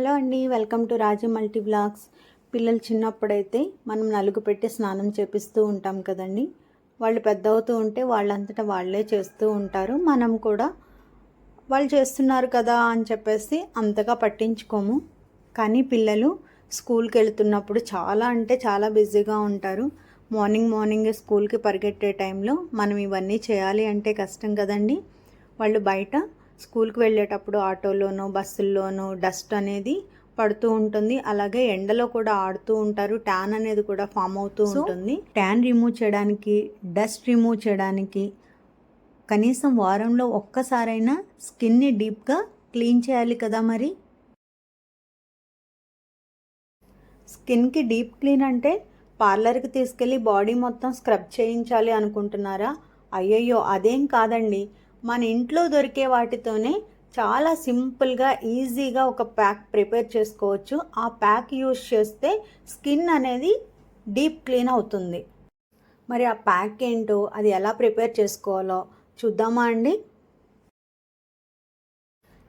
Hello అండి welcome to Raju multi blogs. పిల్లలు చిన్నప్పుడైతే మనం నలుగు పెట్టి స్నానం చేపిస్తూ ఉంటాం కదండి. వాళ్ళు పెద్ద అవుతూ ఉంటే వాళ్ళంతటా వాళ్ళే చేస్తూ ఉంటారు. మనం కూడా వాళ్ళు చేస్తున్నారు కదా అని చెప్పేసి అంతగా పట్టించుకోము. కానీ పిల్లలు స్కూల్కి వెళ్తున్నప్పుడు చాలా అంటే చాలా బిజీగా ఉంటారు. మార్నింగ్ మార్నింగ్ స్కూల్కి పరిగెట్టే టైంలో మనం ఇవన్నీ చేయాలి అంటే కష్టం కదండి. వాళ్ళు బయట స్కూల్కి వెళ్ళేటప్పుడు ఆటోలోనో బస్సుల్లోనో డస్ట్ అనేది పడుతూ ఉంటుంది. అలాగే ఎండలో కూడా ఆడుతూ ఉంటారు. ట్యాన్ అనేది కూడా ఫామ్ అవుతూ ఉంటుంది. ట్యాన్ రిమూవ్ చేయడానికి డస్ట్ రిమూవ్ చేయడానికి కనీసం వారంలో ఒక్కసారైనా స్కిన్ని డీప్గా క్లీన్ చేయాలి కదా మరి? స్కిన్కి డీప్ క్లీన్ అంటే పార్లర్కి తీసుకెళ్ళి బాడీ మొత్తం స్క్రబ్ చేయించాలి అనుకుంటున్నారా? అయ్యయ్యో అదేం కాదండి. మన ఇంట్లో దొరికే వాటితోనే చాలా సింపుల్గా ఈజీగా ఒక ప్యాక్ ప్రిపేర్ చేసుకోవచ్చు. ఆ ప్యాక్ యూస్ చేస్తే స్కిన్ అనేది డీప్ క్లీన్ అవుతుంది. మరి ఆ ప్యాక్ ఏంటో అది ఎలా ప్రిపేర్ చేసుకోవాలో చూద్దామా అండి?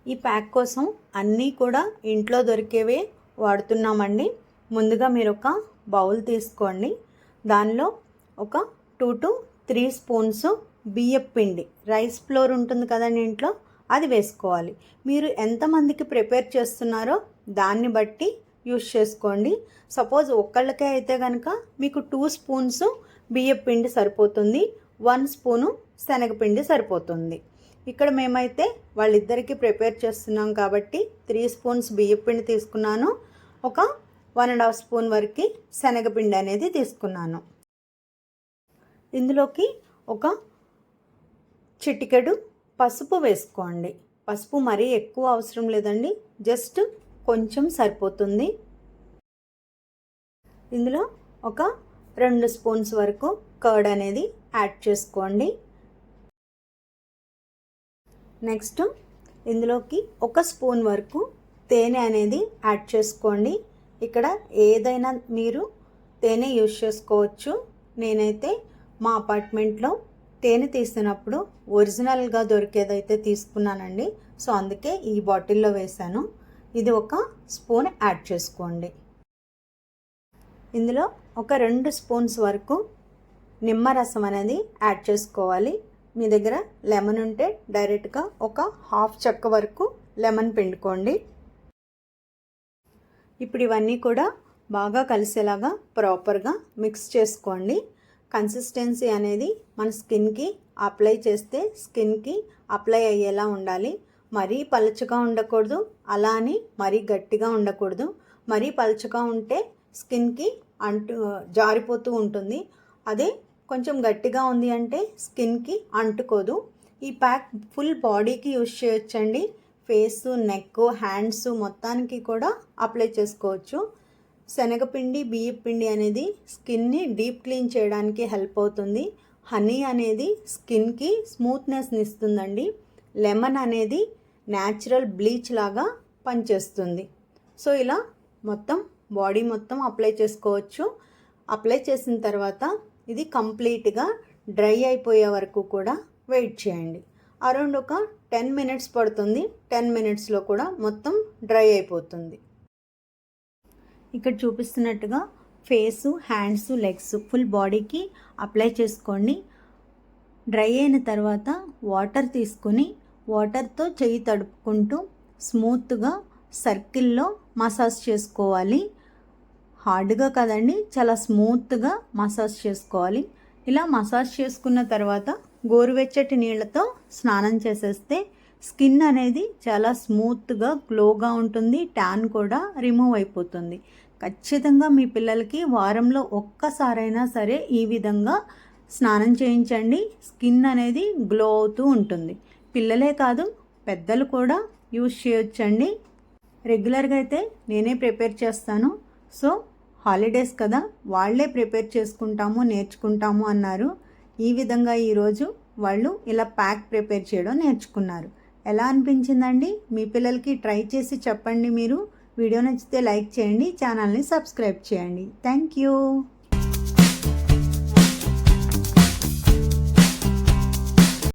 ఈ ప్యాక్ కోసం అన్నీ కూడా ఇంట్లో దొరికేవే వాడుతున్నామండి. ముందుగా మీరు ఒక బౌల్ తీసుకోండి. దానిలో ఒక టూ టు త్రీ స్పూన్స్ బియ్యపు పిండి. రైస్ ఫ్లోర్ ఉంటుంది కదండి ఇంట్లో? అది వేసుకోవాలి. మీరు ఎంతమందికి ప్రిపేర్ చేస్తున్నారో దాన్ని బట్టి యూస్ చేసుకోండి. సపోజ్ ఒక్కళ్ళకే అయితే కనుక మీకు టూ స్పూన్స్ బియ్యపు పిండి సరిపోతుంది. వన్ స్పూను శనగపిండి సరిపోతుంది. ఇక్కడ మేమైతే వాళ్ళిద్దరికీ ప్రిపేర్ చేస్తున్నాం కాబట్టి త్రీ స్పూన్స్ బియ్యం పిండి తీసుకున్నాను. ఒక వన్ అండ్ హాఫ్ స్పూన్ వరకు శనగపిండి అనేది తీసుకున్నాను. ఇందులోకి ఒక చిటికెడు పసుపు వేసుకోండి. పసుపు మరీ ఎక్కువ అవసరం లేదండి. జస్ట్ కొంచెం సరిపోతుంది. ఇందులో ఒక రెండు స్పూన్స్ వరకు కర్డ్ అనేది యాడ్ చేసుకోండి. నెక్స్ట్ ఇందులోకి ఒక స్పూన్ వరకు తేనె అనేది యాడ్ చేసుకోండి. ఇక్కడ ఏదైనా మీరు తేనె యూజ్ చేసుకోవచ్చు. నేనైతే మా అపార్ట్మెంట్లో తేనె తీసినప్పుడు ఒరిజినల్గా దొరికేదైతే తీసుకున్నానండి సో అందుకే ఈ బాటిల్లో వేశాను. ఇది ఒక స్పూన్ యాడ్ చేసుకోండి. ఇందులో ఒక రెండు స్పూన్స్ వరకు నిమ్మరసం అనేది యాడ్ చేసుకోవాలి. మీ దగ్గర లెమన్ ఉంటే డైరెక్ట్గా ఒక హాఫ్ చెక్క వరకు లెమన్ పిండుకోండి. ఇప్పుడు ఇవన్నీ కూడా బాగా కలిసేలాగా ప్రాపర్గా మిక్స్ చేసుకోండి. కన్సిస్టెన్సీ అనేది మన స్కిన్కి అప్లై చేస్తే స్కిన్కి అప్లై అయ్యేలా ఉండాలి. మరీ పలుచగా ఉండకూడదు అలా అని మరీ గట్టిగా ఉండకూడదు. మరీ పలుచగా ఉంటే స్కిన్కి అంటు జారిపోతూ ఉంటుంది. అదే కొంచెం గట్టిగా ఉంది అంటే స్కిన్కి అంటుకోదు. ఈ ప్యాక్ ఫుల్ బాడీకి యూజ్ చేయొచ్చండి. ఫేస్ నెక్ హ్యాండ్స్ మొత్తానికి కూడా అప్లై చేసుకోవచ్చు. శనగపిండి బియ్యం పిండి అనేది స్కిన్ని డీప్ క్లీన్ చేయడానికి హెల్ప్ అవుతుంది. హనీ అనేది స్కిన్కి స్మూత్నెస్ని ఇస్తుందండి. లెమన్ అనేది న్యాచురల్ బ్లీచ్ లాగా పనిచేస్తుంది. సో ఇలా మొత్తం బాడీ మొత్తం అప్లై చేసుకోవచ్చు. అప్లై చేసిన తర్వాత ఇది కంప్లీట్గా డ్రై అయిపోయే వరకు కూడా వెయిట్ చేయండి. అరౌండ్ ఒక టెన్ మినిట్స్ పడుతుంది. టెన్ మినిట్స్లో కూడా మొత్తం డ్రై అయిపోతుంది. ఇక్కడ చూపిస్తున్నట్టుగా ఫేసు హ్యాండ్స్ లెగ్స్ ఫుల్ బాడీకి అప్లై చేసుకోండి. డ్రై అయిన తర్వాత వాటర్ తీసుకొని వాటర్తో చెయ్యి తడుపుకుంటూ స్మూత్గా సర్కిల్లో మసాజ్ చేసుకోవాలి. హార్డ్గా కదండి చాలా స్మూత్గా మసాజ్ చేసుకోవాలి. ఇలా మసాజ్ చేసుకున్న తర్వాత గోరువెచ్చటి నీళ్ళతో స్నానం చేసేస్తే స్కిన్ అనేది చాలా స్మూత్గా గ్లోగా ఉంటుంది ట్యాన్ కూడా రిమూవ్ అయిపోతుంది. ఖచ్చితంగా మీ పిల్లలకి వారంలో ఒక్కసారైనా సరే ఈ విధంగా స్నానం చేయించండి. స్కిన్ అనేది గ్లో అవుతూ ఉంటుంది. పిల్లలే కాదు పెద్దలు కూడా యూజ్ చేయొచ్చండి. రెగ్యులర్గా అయితే నేనే ప్రిపేర్ చేస్తాను. సో హాలిడేస్ కదా వాళ్ళే ప్రిపేర్ చేసుకుంటాము నేర్చుకుంటాము అన్నారు. ఈ విధంగా ఈరోజు వాళ్ళు ఇలా ప్యాక్ ప్రిపేర్ చేయడం నేర్చుకున్నారు. ఎలా అనిపించిందండి? మీ పిల్లలకి ట్రై చేసి చెప్పండి మీరు. వీడియో నచ్చితే లైక్ చేయండి ఛానల్ని సబ్స్క్రైబ్ చేయండి. Thank you.